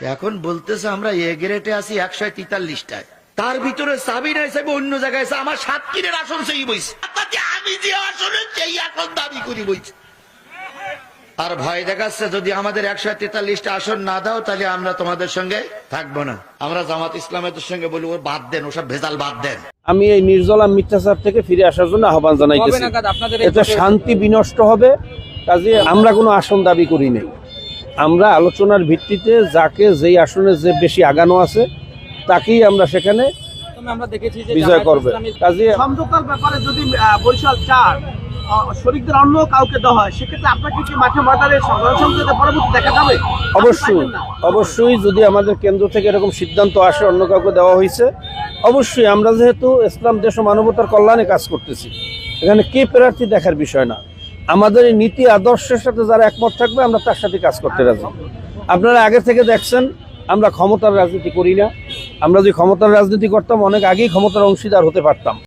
এখন বলতেছে আমরা এ গ্রেটে আছি একশো তেতাল্লিশটায়। তার ভিতরে সাবিনা হিসেবে অন্য জায়গায় আছে। আমার সাতক্ষীরের আসন সেই বইছে। আমি যে আসনে সেই আসন দাবি করি বইছে। আর ভয় দেখাচ্ছে যদি আমাদের একশো তেতাল্লিশটা আসন না দাও তাহলে আমরা তোমাদের সঙ্গে থাকব না। আমরা জামাত ইসলামের সঙ্গে বলি ওর বাদ দেন ওসব ভেজাল বাদ দেন। আমি এই নির্জলা মিথ্যাচার থেকে ফিরে আসার জন্য আহ্বান জানাইতেছি। ভোটে- শান্তি বিনষ্ট হবে। কাজে আমরা কোনো আসন দাবি করি নাই। আমরা আলোচনার ভিত্তিতে যাকে যেই আসনে যে বেশি আগানো আছে তাকেই আমরা সেখানে আমরা দেখেছি যে বিজয় করবে। কাজে ব্যাপারে যদি বরিশাল চার শরিকদের অন্য কাউকে দেওয়া হয় সেক্ষেত্রে আপনাকে কি মাঠে মাঠারে গণসংযোগে পরবর্তী দেখা যাবে? অবশ্যই? অবশ্যই যদি আমাদের কেন্দ্র থেকে এরকম সিদ্ধান্ত আসে অন্য কাউকে দেওয়া হয়েছে অবশ্যই আমরা যেহেতু ইসলাম দেশ ও মানবতার কল্যাণে কাজ করতেছি এখানে কে প্রার্থী দেখার বিষয় না। আমাদের এই নীতি আদর্শের সাথে যারা একমত থাকবে, আমরা তার সাথে কাজ করতে রাজি। আপনারা আগে থেকে দেখছেন, আমরা ক্ষমতার রাজনীতি করি না। আমরা যদি ক্ষমতার রাজনীতি করতাম, অনেক আগেই ক্ষমতার অংশীদার হতে পারতাম।